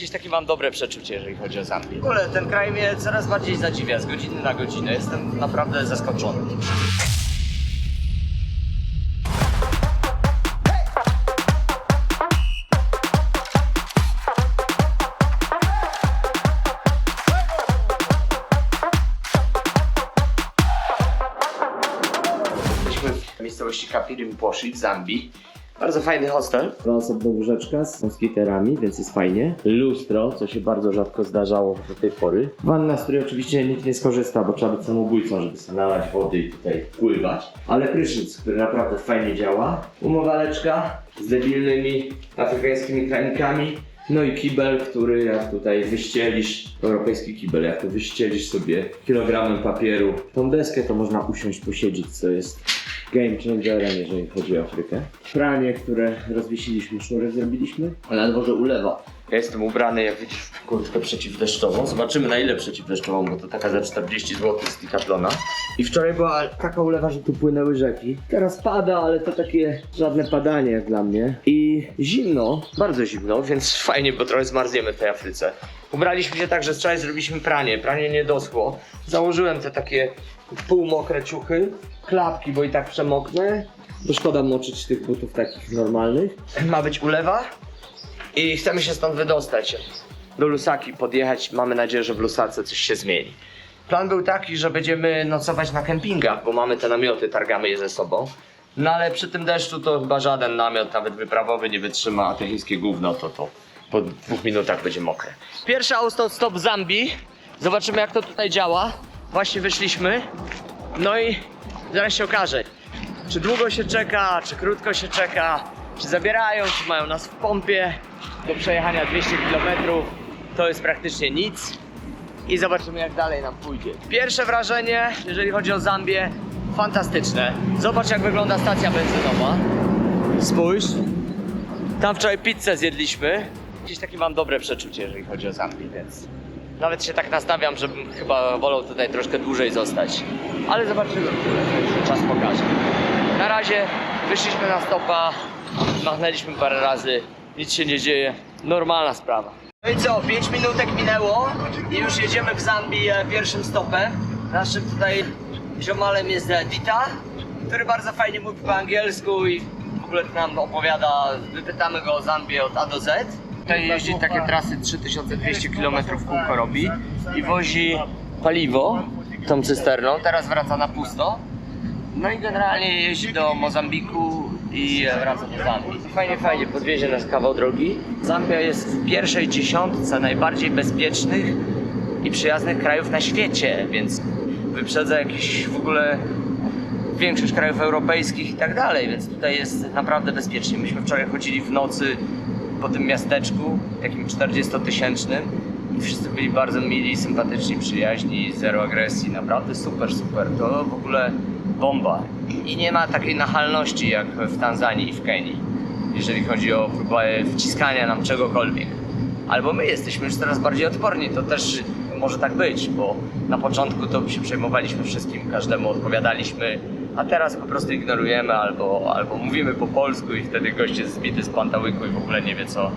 Jakieś takie mam dobre przeczucie, jeżeli chodzi o Zambię. W ogóle ten kraj mnie coraz bardziej zadziwia z godziny na godzinę. Jestem naprawdę zaskoczony. Jesteśmy w miejscowości Kapirim Poshi w Zambii. Bardzo fajny hostel. Dwa osobne łóżeczka z moskiterami, więc jest fajnie. Lustro, co się bardzo rzadko zdarzało do tej pory. Wanna, z której oczywiście nikt nie skorzysta, bo trzeba być samobójcą, żeby nalać wody i tutaj pływać. Ale prysznic, który naprawdę fajnie działa. Umywaleczka z debilnymi afrykańskimi kranikami. No i kibel, który jak tutaj wyścielisz, europejski kibel, jak to wyścielisz sobie kilogramem papieru, tą deskę to można usiąść, posiedzieć, co jest game changerem, jeżeli chodzi o Afrykę. Pranie, które rozwiesiliśmy, sznury zrobiliśmy, a na dworze ulewa. Ja jestem ubrany, jak widzisz, w kurtkę przeciwdeszczową. Zobaczymy na ile przeciwdeszczową, bo to taka za 40 zł z Decathlona. I wczoraj była taka ulewa, że tu płynęły rzeki. Teraz pada, ale to takie żadne padanie jak dla mnie. I zimno, bardzo zimno, więc fajnie, bo trochę zmarzniemy w tej Afryce. Ubraliśmy się tak, że wczoraj zrobiliśmy pranie. Pranie nie doschło. Założyłem te takie półmokre ciuchy, klapki, bo i tak przemoknę. Bo szkoda moczyć tych butów takich normalnych. Ma być ulewa i chcemy się stąd wydostać. Do Lusaki podjechać. Mamy nadzieję, że w Lusace coś się zmieni. Plan był taki, że będziemy nocować na kempingach, bo mamy te namioty, targamy je ze sobą. No ale przy tym deszczu to chyba żaden namiot, nawet wyprawowy nie wytrzyma, a te chińskie gówno to to po dwóch minutach będzie mokre. Pierwszy autostop Zambii. Zobaczymy jak to tutaj działa. Właśnie wyszliśmy. No i zaraz się okaże, czy długo się czeka, czy krótko się czeka, czy zabierają, czy mają nas w pompie do przejechania 200 km. To jest praktycznie nic i zobaczymy jak dalej nam pójdzie. Pierwsze wrażenie, jeżeli chodzi o Zambię, fantastyczne. Zobacz jak wygląda stacja benzynowa. Spójrz. Tam wczoraj pizzę zjedliśmy. Gdzieś takie mam dobre przeczucie, jeżeli chodzi o Zambię, więc nawet się tak nastawiam, żebym chyba wolał tutaj troszkę dłużej zostać. Ale zobaczymy, czas pokaże. Na razie wyszliśmy na stopa, machnęliśmy parę razy, nic się nie dzieje, normalna sprawa. No i co, 5 minutek minęło i już jedziemy w Zambii e, pierwszym stopem. Naszym tutaj ziomalem jest e, Dita, który bardzo fajnie mówi po angielsku i w ogóle nam opowiada, wypytamy go o Zambię od A do Z. Tutaj jeździ takie trasy 3200 km kółko robi i wozi paliwo tą cysterną, teraz wraca na pusto. No i generalnie jeździ do Mozambiku i wraca do Zambii. Fajnie, fajnie, podwiezie nas kawał drogi. Zambia jest w pierwszej dziesiątce najbardziej bezpiecznych i przyjaznych krajów na świecie, więc wyprzedza jakiś w ogóle większość krajów europejskich i tak dalej, więc tutaj jest naprawdę bezpiecznie. Myśmy wczoraj chodzili w nocy po tym miasteczku, takim 40-tysięcznym i wszyscy byli bardzo mili, sympatyczni, przyjaźni, zero agresji, naprawdę super, super. To w ogóle bomba. I nie ma takiej nachalności jak w Tanzanii i w Kenii, jeżeli chodzi o próbę wciskania nam czegokolwiek. Albo my jesteśmy już coraz bardziej odporni, to też może tak być, bo na początku to się przejmowaliśmy wszystkim, każdemu odpowiadaliśmy, a teraz po prostu ignorujemy albo, albo mówimy po polsku i wtedy gość jest zbity z pantałyku i w ogóle nie wie co,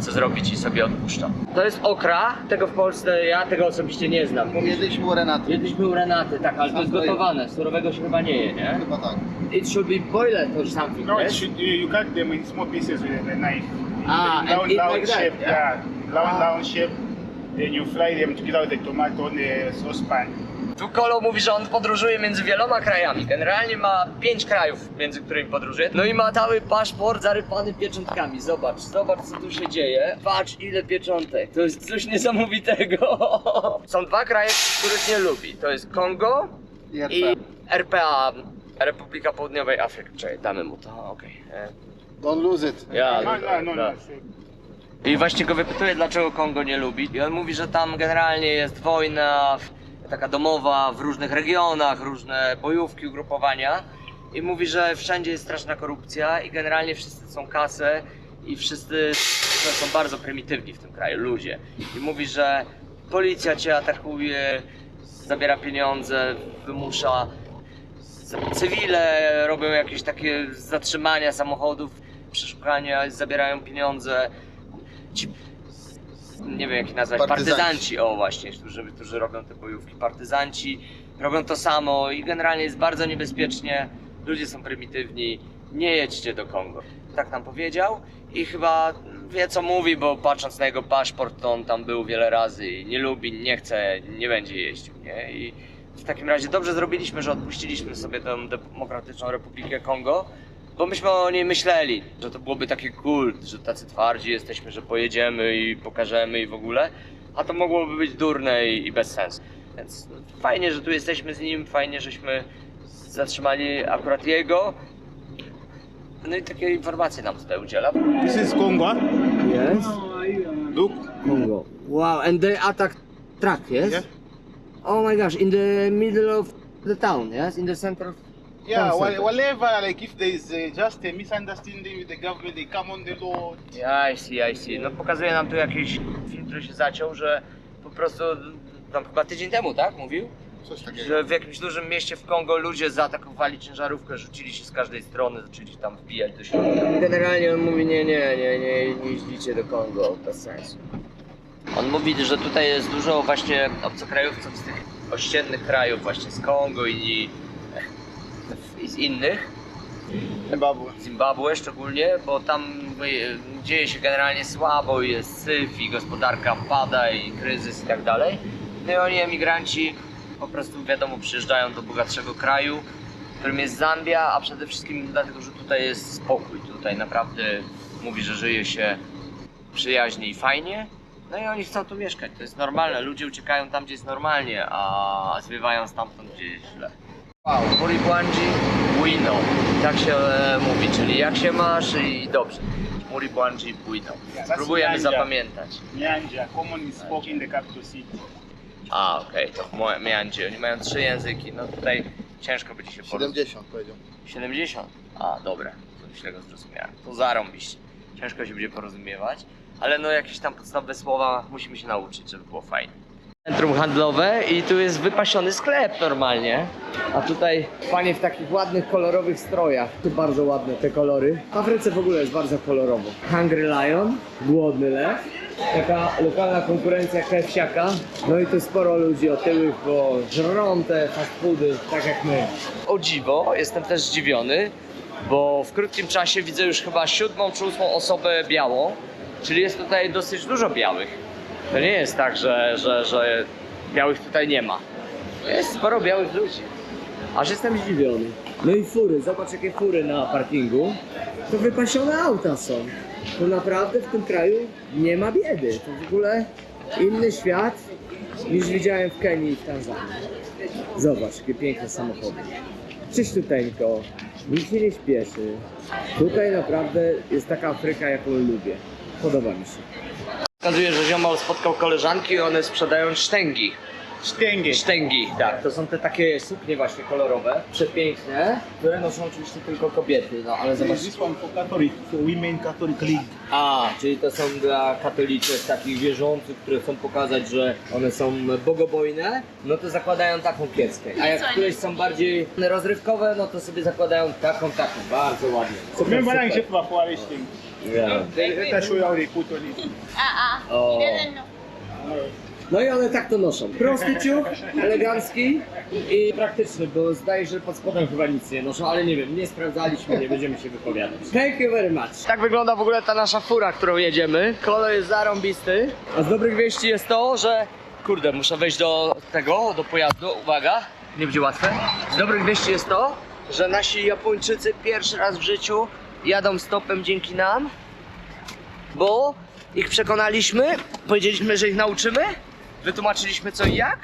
co zrobić i sobie odpuszcza. To jest okra, tego w Polsce ja tego osobiście nie znam. Jedliśmy u Renaty. Jedliśmy u Renaty, tak, ale to jest gotowane, surowego się chyba nie je, nie? Chyba tak. It should be boiled or something, No, it yes? should, you, you cut them in small pieces with a knife. Ah, and round, eat round like that, shape, yeah? yeah. Round, Ah. round shape. Then you fry them together with the tomato in the saucepan. Tu Kolo mówi, że on podróżuje między wieloma krajami. Generalnie ma pięć krajów, między którymi podróżuje. No i ma cały paszport zarypany pieczątkami. Zobacz, zobacz co tu się dzieje. Patrz ile pieczątek. To jest coś niesamowitego. Są dwa kraje, których nie lubi. To jest Kongo I i RP. RPA. Republika Południowej Afryki. Czekaj, damy mu to, okej. E, Don't lose it. Ja, no, no, no, no. tak. I właśnie go wypytuję, dlaczego Kongo nie lubi. I on mówi, że tam generalnie jest wojna, taka domowa w różnych regionach, różne bojówki, ugrupowania. I mówi, że wszędzie jest straszna korupcja i generalnie wszyscy są kasę i wszyscy są bardzo prymitywni w tym kraju, ludzie. I mówi, że policja cię atakuje, zabiera pieniądze, wymusza. Cywile robią jakieś takie zatrzymania samochodów, przeszukania, zabierają pieniądze. Ci nie wiem jak ich nazwać, Partyzanci. partyzanci, o właśnie, którzy, którzy robią te bojówki, partyzanci robią to samo i generalnie jest bardzo niebezpiecznie, ludzie są prymitywni, nie jedźcie do Kongo. Tak nam powiedział i chyba wie co mówi, bo patrząc na jego paszport, to on tam był wiele razy i nie lubi, nie chce, nie będzie jeździł, nie? I w takim razie dobrze zrobiliśmy, że odpuściliśmy sobie tę Demokratyczną Republikę Kongo, bo myśmy o niej myśleli, że to byłoby taki kult, że tacy twardzi jesteśmy, że pojedziemy i pokażemy i w ogóle, a to mogłoby być durne i, i bez sensu. Więc fajnie, że tu jesteśmy z nim, fajnie, żeśmy zatrzymali akurat jego. No i takie informacje nam tutaj udziela. This is Congo. huh? Yes, Look. Congo. Wow, and they attack truck, yes? Yeah. Oh my gosh, in the middle of the town, yes? In the center of Yeah, wha- whatever, like if there is uh, just a misunderstanding with the government, they come on the road. I see, I see. No pokazuje nam tu jakiś film, który się zaciął, że po prostu tam chyba tydzień temu, tak? Mówił? Coś takiego. Że w jakimś dużym mieście w Kongo ludzie zaatakowali ciężarówkę, rzucili się z każdej strony, zaczęli tam wbijać do środka. Generalnie on mówi nie, nie, nie, nie, nie jeździcie do Kongo, bez sensu. On mówi, że tutaj jest dużo właśnie obcokrajowców z tych ościennych krajów, właśnie z Kongo i, i z innych. Zimbabwe. Zimbabwe szczególnie, bo tam y, dzieje się generalnie słabo, i jest syf i gospodarka pada i kryzys i tak dalej. No i oni emigranci po prostu wiadomo przyjeżdżają do bogatszego kraju, którym jest Zambia, a przede wszystkim dlatego, że tutaj jest spokój. Tutaj naprawdę mówi, że żyje się przyjaźnie i fajnie. No i oni chcą tu mieszkać, to jest normalne. Ludzie uciekają tam, gdzie jest normalnie, a zwiewają stamtąd, gdzie jest źle. Wow, Muribwanji Buino. Tak się e, mówi, czyli jak się masz i dobrze. Muribwanji Buino. Spróbujemy Nyanja. zapamiętać. Nyanja, commonly spoken in the capital city. A, okej, to Mo- Miandzie. Oni mają trzy języki, no tutaj ciężko będzie się porozumieć. 70 powiedział. 70? A, dobra, to źle go zrozumiałem. To zarąbiście. Ciężko się będzie porozumiewać, ale no jakieś tam podstawowe słowa musimy się nauczyć, żeby było fajnie. Centrum handlowe i tu jest wypasiony sklep normalnie. A tutaj panie w takich ładnych, kolorowych strojach. Tu bardzo ładne te kolory. W Afryce w ogóle jest bardzo kolorowo. Hungry Lion, głodny lew. Taka lokalna konkurencja KFC-aka. No i tu sporo ludzi otyłych, bo żrą te fast foody, tak jak my. O dziwo, jestem też zdziwiony, bo w krótkim czasie widzę już chyba siódmą czy ósmą osobę białą. Czyli jest tutaj dosyć dużo białych. To nie jest tak, że, że, że białych tutaj nie ma. Jest sporo białych ludzi. Aż jestem zdziwiony. No i fury, zobacz jakie fury na parkingu. To wypasione auta są. To naprawdę w tym kraju nie ma biedy. To w ogóle inny świat niż widziałem w Kenii i w Tanzanii. Zobacz, jakie piękne samochody. Czyściuteńko, nikt się nie śpieszy. Tutaj naprawdę jest taka Afryka, jaką lubię. Podoba mi się. Okazuje, że ziomal spotkał koleżanki i one sprzedają sztęgi. Stenge. Sztęgi, tak. To są te takie suknie właśnie kolorowe, przepiękne, które noszą oczywiście tylko kobiety, no ale zobacz. This one for Catholic, for women Catholic League. A, czyli to są dla katoliczek takich wierzących, które chcą pokazać, że one są bogobojne, no to zakładają taką kieckę. A jak któreś są bardziej rozrywkowe, no to sobie zakładają taką, taką, bardzo ładnie. Super, Remember super. forest thing. Yeah. Let us show you how they put on it. He doesn't know. No i one tak to noszą. Prosty ciuch, elegancki i praktyczny, bo zdaje się, że pod spodem chyba nic nie noszą, ale nie wiem, nie sprawdzaliśmy, nie będziemy się wypowiadać. Thank you very much. Tak wygląda w ogóle ta nasza fura, którą jedziemy. Kolor jest zarąbisty. A z dobrych wieści jest to, że... Kurde, muszę wejść do tego, do pojazdu, uwaga, nie będzie łatwe. Z dobrych wieści jest to, że nasi Japończycy pierwszy raz w życiu jadą stopem dzięki nam bo ich przekonaliśmy, powiedzieliśmy, że ich nauczymy, wytłumaczyliśmy co i jak,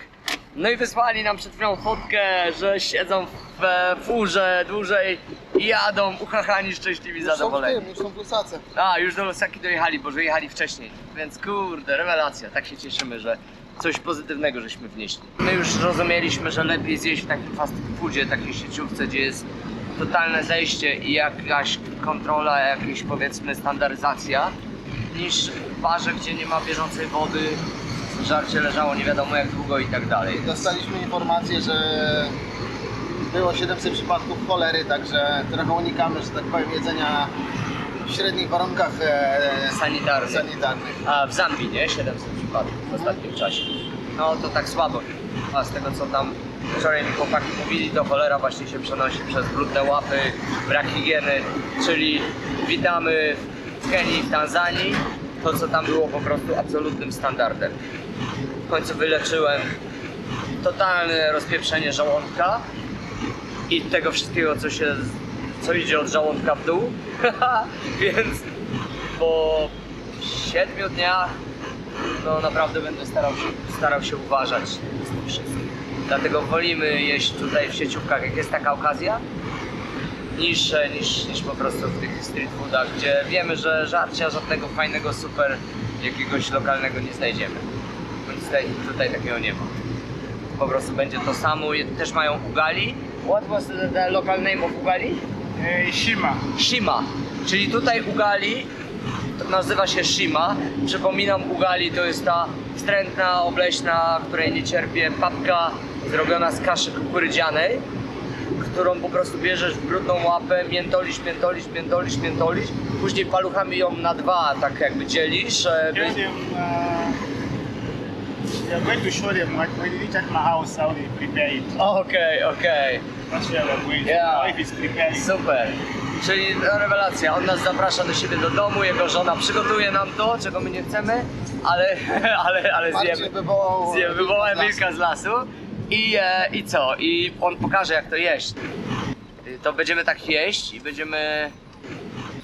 no i wysłali nam przed chwilą fotkę, że siedzą w furze dłużej i jadą uchachani, szczęśliwi, zadowoleni. już są w Lusace. A, już do Losaki dojechali, bo że jechali wcześniej, więc kurde, rewelacja, tak się cieszymy, że coś pozytywnego żeśmy wnieśli. My już rozumieliśmy, że lepiej zjeść w takim fast foodzie, takiej sieciówce, gdzie jest totalne zejście i jakaś kontrola, jakaś powiedzmy standaryzacja, niż w barze, gdzie nie ma bieżącej wody, żarcie leżało nie wiadomo jak długo i tak dalej. Dostaliśmy informację, że było 700 przypadków cholery, także trochę unikamy, że tak powiem, jedzenia w średnich warunkach e, Sanitarny. sanitarnych. A w Zambii, nie? 700 przypadków w ostatnim czasie. No to tak słabo. A z tego co tam wczoraj mi chłopaki mówili, to cholera właśnie się przenosi przez brudne łapy, brak higieny, czyli witamy w Kenii, w Tanzanii. To co tam było po prostu absolutnym standardem. W końcu wyleczyłem totalne rozpieprzenie żołądka i tego wszystkiego, co się, co idzie od żołądka w dół. Więc po siedmiu dniach no naprawdę będę starał się, starał się uważać z tym wszystkim. Dlatego wolimy jeść tutaj w sieciówkach, jak jest taka okazja, niż, niż, niż po prostu w tych street foodach, gdzie wiemy, że żarcia żadnego fajnego, super jakiegoś lokalnego nie znajdziemy. Nic tutaj, takiego nie ma. Po prostu będzie to samo. Też mają ugali. What was the, the local name of ugali? Eh, Shima. Shima. Czyli tutaj ugali nazywa się Shima. Przypominam, ugali to jest ta wstrętna, obleśna, której nie cierpię, papka zrobiona z kaszy kukurydzianej, którą po prostu bierzesz w brudną łapę, miętolisz, miętolisz, miętolisz, miętolisz, później paluchami ją na dwa tak jakby dzielisz. e, Are going to show them what, when you reach at my house how they prepare it. Okej, okej. That's where we're going. Yeah. It's prepared. Super. Czyli no, rewelacja. On nas zaprasza do siebie do domu, jego żona przygotuje nam to, czego my nie chcemy, ale, ale, ale Bardziej zjemy. wywołał... Zjemy, wywołałem wilka z lasu i, e, i co? I on pokaże jak to jeść. Y, To będziemy tak jeść i będziemy...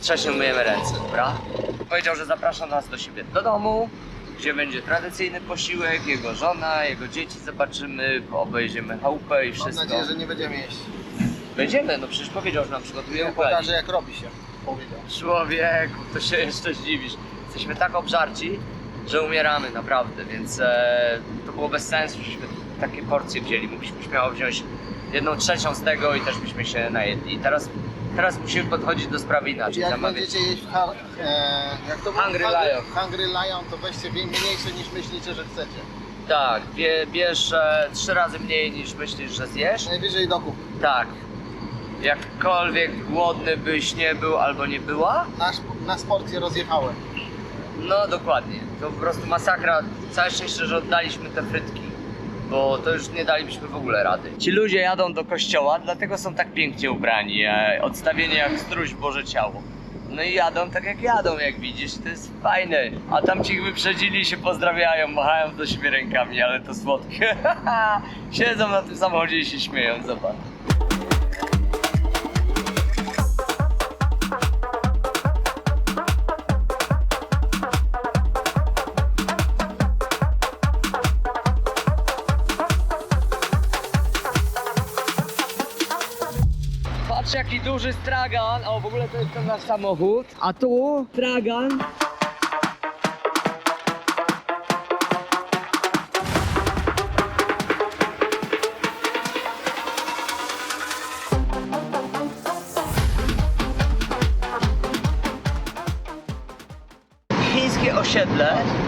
Wcześniej umyjemy ręce, dobra? Powiedział, że zaprasza nas do siebie do domu, gdzie będzie tradycyjny posiłek, jego żona, jego dzieci zobaczymy, obejrzymy chałupę i Mam wszystko. nadzieję, że nie będziemy jeść. Będziemy, no przecież powiedział, że nam przygotuje Ja pokażę jak robi się. Powiedział. Człowieku, to się jeszcze zdziwisz. Jesteśmy tak obżarci, że umieramy naprawdę, więc e, to było bez sensu, żeśmy takie porcje wzięli. Mogliśmy śmiało wziąć jedną trzecią z tego i też byśmy się najedli. Teraz, teraz musimy podchodzić do sprawy inaczej. Jak Zamawiać- będziecie jeść w e, jak to? Hungry Lion. Hungry Lion to weźcie wie- mniejsze niż myślicie, że chcecie. Tak, bie, bierz e, trzy razy mniej niż myślisz, że zjesz. Najwyżej dokup. Tak. Jakkolwiek głodny byś nie był albo nie była, Nasz, nas porcje rozjechały. No dokładnie. To po prostu masakra. Całe szczęście, że oddaliśmy te frytki. Bo to już nie dalibyśmy w ogóle rady. Ci ludzie jadą do kościoła, dlatego są tak pięknie ubrani. E, odstawienie jak struś Boże Ciało. No i jadą tak jak jadą, jak widzisz, to jest fajne. A tam ci wyprzedzili się pozdrawiają, machają do siebie rękami, ale to słodkie. Siedzą na tym samochodzie i się śmieją, zobacz. Duży stragan, o w ogóle to jest ten nasz samochód, a tu stragan.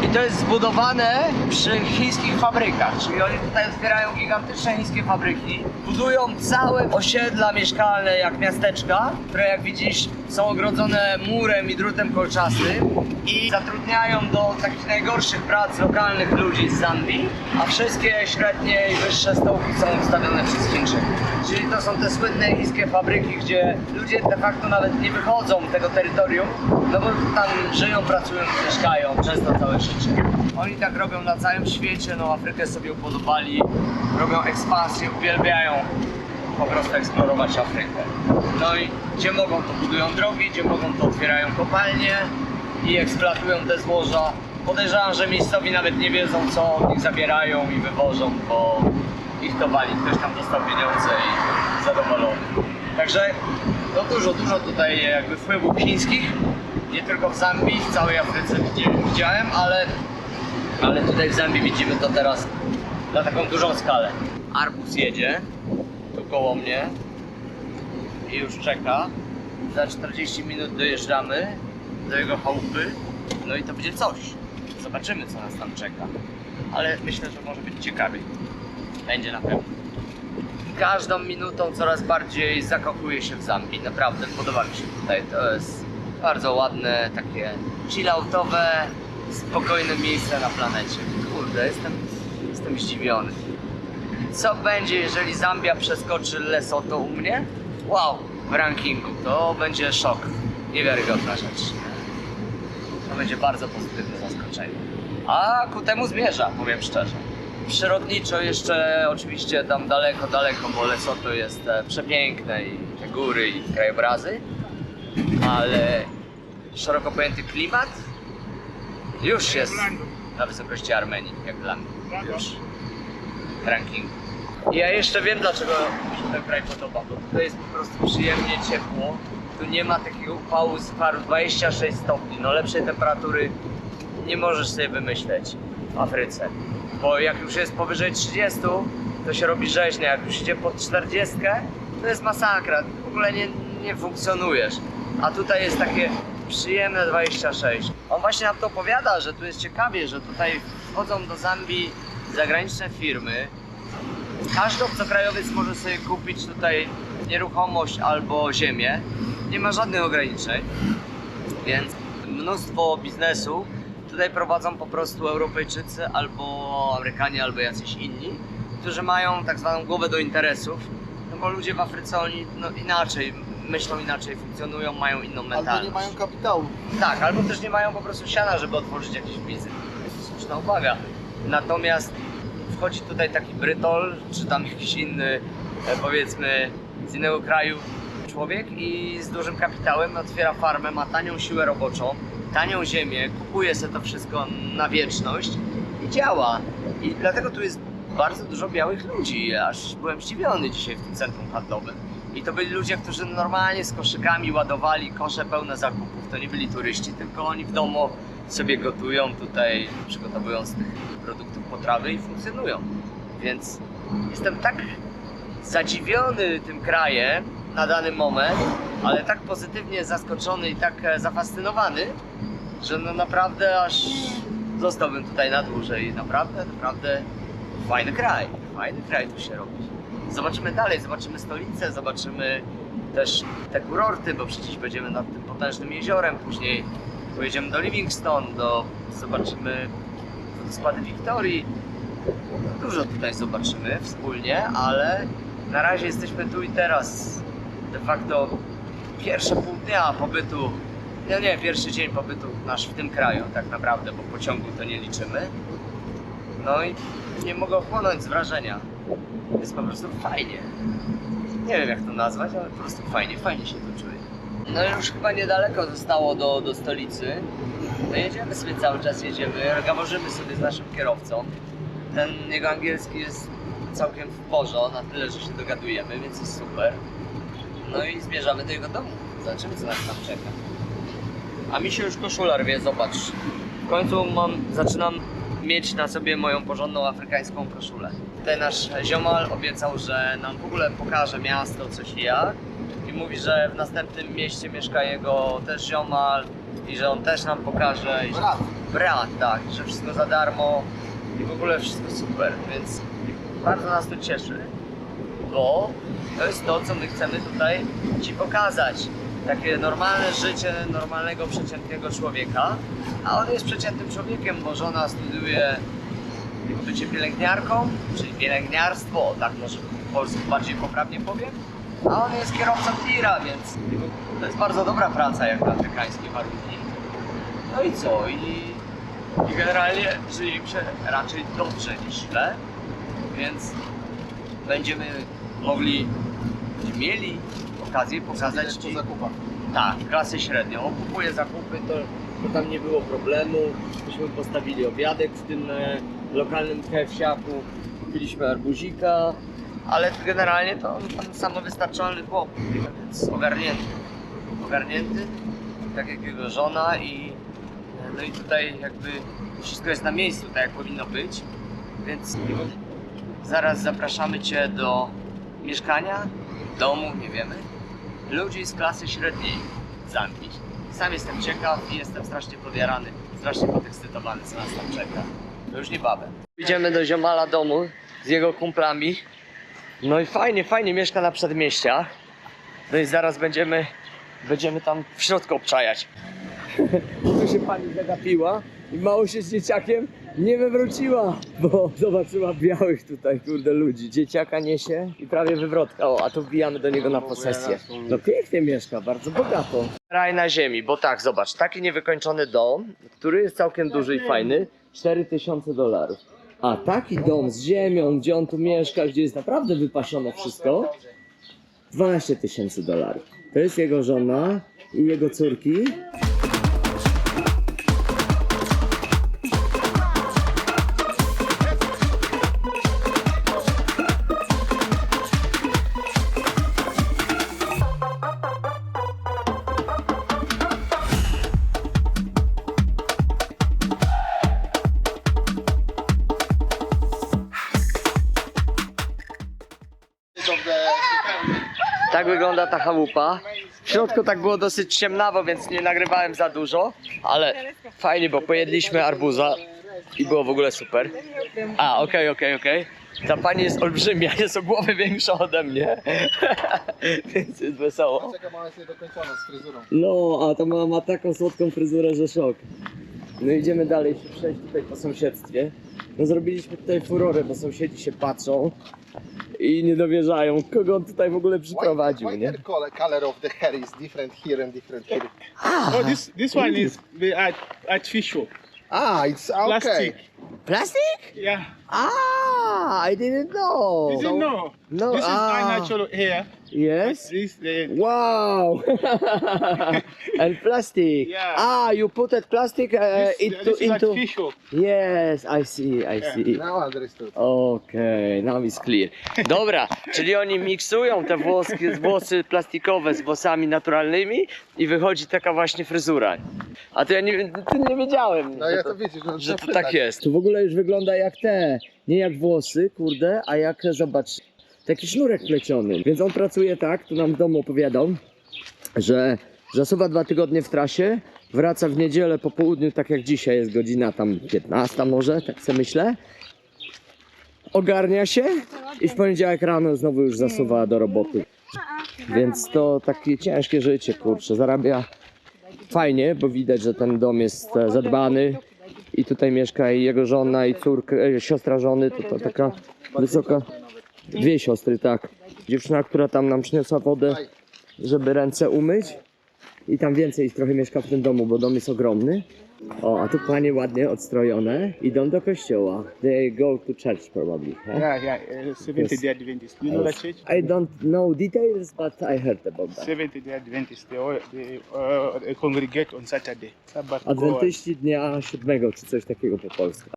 I to jest zbudowane przy chińskich fabrykach, czyli oni tutaj otwierają gigantyczne chińskie fabryki, budują całe osiedla mieszkalne jak miasteczka, które jak widzisz są ogrodzone murem i drutem kolczastym i zatrudniają do takich najgorszych prac lokalnych ludzi z Zambii, a wszystkie średnie i wyższe stołki są ustawione przez Chińczyków. Czyli to są te słynne chińskie fabryki, gdzie ludzie de facto nawet nie wychodzą tego terytorium, no bo tam żyją, pracują, mieszkają, często całe życie. Oni tak robią na całym świecie, no Afrykę sobie upodobali, robią ekspansję, uwielbiają po prostu eksplorować Afrykę. No i gdzie mogą to budują drogi, gdzie mogą to otwierają kopalnie i eksploatują te złoża. Podejrzewam, że miejscowi nawet nie wiedzą co od nich zabierają i wywożą, bo ich to wali. Ktoś tam dostał pieniądze i zadowolony. Także no dużo, dużo tutaj jakby wpływów chińskich. Nie tylko w Zambii, w całej Afryce widziałem- ale, ale tutaj w Zambii widzimy to teraz na taką dużą skalę. Arbus jedzie tu koło mnie i już czeka. Za 40 minut dojeżdżamy do jego chałupy. No i to będzie coś. Zobaczymy, co nas tam czeka. Ale myślę, że może być ciekawie. Będzie na pewno. Każdą minutą coraz bardziej zakochuję się w Zambii. Naprawdę, podoba mi się tutaj. To jest Bardzo ładne, takie chilloutowe, spokojne miejsce na planecie. Kurde, jestem, jestem zdziwiony. Co będzie, jeżeli Zambia przeskoczy Lesotho u mnie? Wow, w rankingu. To będzie szok. Niewiarygodna rzecz. To będzie bardzo pozytywne zaskoczenie. A ku temu zmierza, powiem szczerze. Przyrodniczo jeszcze oczywiście tam daleko, daleko, bo Lesotho jest e, przepiękne i te góry i krajobrazy, ale szeroko pojęty klimat już jest na wysokości Armenii, jak dla mnie. Już w rankingu. I Ja jeszcze wiem dlaczego mi się ten kraj podoba, bo tutaj jest po prostu przyjemnie ciepło. Tu nie ma takiego upału z paru 26 stopni. No lepszej temperatury nie możesz sobie wymyśleć w Afryce. Bo jak już jest powyżej 30, to się robi rzeźnie. Jak już idzie pod 40, to jest masakra. W ogóle nie, nie funkcjonujesz. A tutaj jest takie przyjemne 26. On właśnie nam to opowiada, że tu jest ciekawie, że tutaj wchodzą do Zambii zagraniczne firmy, każdy obcokrajowiec może sobie kupić tutaj nieruchomość albo ziemię. Nie ma żadnych ograniczeń, więc mnóstwo biznesu tutaj prowadzą po prostu Europejczycy albo Amerykanie, albo jacyś inni, którzy mają tak zwaną głowę do interesów. No bo ludzie w Afryce oni no, inaczej myślą, inaczej funkcjonują, mają inną mentalność. Albo nie mają kapitału. Tak, albo też nie mają po prostu siana, żeby otworzyć jakiś biznes. To jest słuszna uwaga. Natomiast wchodzi tutaj taki Brytol, czy tam jakiś inny, e, powiedzmy, z innego kraju człowiek i z dużym kapitałem otwiera farmę, ma tanią siłę roboczą, tanią ziemię, kupuje sobie to wszystko na wieczność i działa. I dlatego tu jest bardzo dużo białych ludzi, aż byłem zdziwiony dzisiaj w tym centrum handlowym. I to byli ludzie, którzy normalnie z koszykami ładowali kosze pełne zakupów. To nie byli turyści, tylko oni w domu sobie gotują tutaj, przygotowują z tych produktów potrawy i funkcjonują. Więc jestem tak zadziwiony tym krajem na dany moment, ale tak pozytywnie zaskoczony i tak e, zafascynowany, że no naprawdę aż zostałbym tutaj na dłużej. Naprawdę, naprawdę fajny kraj. Fajny kraj tu się robi. Zobaczymy dalej, zobaczymy stolicę, zobaczymy też te kurorty, bo przecież będziemy nad tym potężnym jeziorem, później pojedziemy do Livingstone, do, zobaczymy wodospady Wiktorii. Dużo tutaj zobaczymy wspólnie, ale na razie jesteśmy tu i teraz. De facto pierwsze pół dnia pobytu, no nie, pierwszy dzień pobytu nasz w tym kraju tak naprawdę, bo pociągu to nie liczymy. No i nie mogę ochłonąć z wrażenia. Jest po prostu fajnie. Nie wiem jak to nazwać, ale po prostu fajnie, fajnie się tu czuję. No już chyba niedaleko zostało do, do stolicy. No jedziemy sobie cały czas, jedziemy, gaworzymy sobie z naszym kierowcą. Ten jego angielski jest całkiem w porze, na tyle, że się dogadujemy, więc jest super. No i zmierzamy do jego domu. Zobaczymy co nas tam czeka. A mi się już koszula rwie, zobacz. W końcu mam, zaczynam mieć na sobie moją porządną afrykańską koszulę. Tutaj nasz ziomal obiecał, że nam w ogóle pokaże miasto, coś i jak. I mówi, że w następnym mieście mieszka jego też ziomal i że on też nam pokaże. I że... Brat. Brat, tak, że wszystko za darmo i w ogóle wszystko super, więc bardzo nas to cieszy, bo to jest to, co my chcemy tutaj Ci pokazać. Takie normalne życie normalnego, przeciętnego człowieka, a on jest przeciętnym człowiekiem, bo żona studiuje bycie pielęgniarką, czyli pielęgniarstwo, tak może po polsku bardziej poprawnie powiem, a on jest kierowcą tira, więc to jest bardzo dobra praca jak na afrykańskie warunki. No i co? I, i generalnie żyje raczej dobrze niż źle, więc będziemy mogli, będziemy mieli okazję pokazać Ci zakupach. tak, klasę średnią. On kupuje zakupy, to, to tam nie było problemu. Myśmy postawili obiadek w tym e, lokalnym kefsiaku, kupiliśmy arbuzika, ale generalnie to on, on samowystarczalny chłop, więc ogarnięty. Ogarnięty, tak jak jego żona i no i tutaj jakby wszystko jest na miejscu, tak jak powinno być, więc zaraz zapraszamy Cię do mieszkania, domu, nie wiemy, ludzi z klasy średniej w Zambii. Sam jestem ciekaw i jestem strasznie podjarany, strasznie podekscytowany, co nas tam czeka. To już niebawem. Idziemy do ziomala domu z jego kumplami. No i fajnie, fajnie mieszka na przedmieściach. No i zaraz będziemy Będziemy tam w środku obczajać. tu się pani zagapiła i mało się z dzieciakiem nie wywróciła, bo zobaczyła białych tutaj, kurde, ludzi. Dzieciaka niesie i prawie wywrotka, o, a tu wbijamy do niego na posesję. No pięknie mieszka, bardzo bogato. Raj na ziemi, bo tak, zobacz, taki niewykończony dom, który jest całkiem duży i fajny, 4000 dolarów. A taki dom z ziemią, gdzie on tu mieszka, gdzie jest naprawdę wypasione wszystko, 12 tysięcy dolarów. To jest jego żona i jego córki. Tak wygląda ta chałupa. W środku tak było dosyć ciemnawo, więc nie nagrywałem za dużo, ale fajnie, bo pojedliśmy arbuza i było w ogóle super. A, okej, okej, okej. Ta pani jest olbrzymia, jest o głowę większa ode mnie, więc jest wesoło. Jest niedokończona z fryzurą. No, a ta mama ma taką słodką fryzurę, że szok. No idziemy dalej się przejść tutaj po sąsiedztwie. No zrobiliśmy tutaj furorę, bo sąsiedzi się patrzą i nie dowierzają, kogo on tutaj w ogóle przyprowadził, why, nie? the color, color of the hair is different here and different here? Oh, this this one is the art, artificial Ah, it's okay. plastic. Plastic? Yeah. Ah, I didn't know. You know? No, This is ah. our natural hair. Yes. This the Wow. and plastic. Yeah. Ah, you put that plastic uh, this, into this is into. artificial. Yes, I see, I see. Now understood. Okej, now is clear. Dobra, czyli oni miksują te włoski, włosy plastikowe z włosami naturalnymi i wychodzi taka właśnie fryzura. A to ja nie, to nie wiedziałem, No że, ja to, to widzisz, no, że to tak jest. To w ogóle już wygląda jak te, nie jak włosy, kurde, a jak, zobacz, taki sznurek pleciony. Więc on pracuje tak, tu nam w domu opowiadał, że zasuwa dwa tygodnie w trasie, wraca w niedzielę po południu, tak jak dzisiaj jest godzina tam 15 może, tak sobie myślę. Ogarnia się i w poniedziałek rano znowu już zasuwa do roboty. Więc to takie ciężkie życie, kurczę, zarabia fajnie, bo widać, że ten dom jest e, zadbany i tutaj mieszka i jego żona i córka, e, siostra żony, to, to taka wysoka, dwie siostry, tak. Dziewczyna, która tam nam przyniosła wodę, żeby ręce umyć i tam więcej trochę mieszka w tym domu, bo dom jest ogromny. O, a tu panie ładnie odstrojone, idą do kościoła. They go to church probably. huh? Yeah, yeah. Uh, Seventh. Day Adventist. You know that church? I don't know details, but I heard about that. Seventh Day Adventist. They, all, they, uh, they congregate on Saturday. Sabbath. go on. Adwentyści dnia siódmego, czy coś takiego po polsku.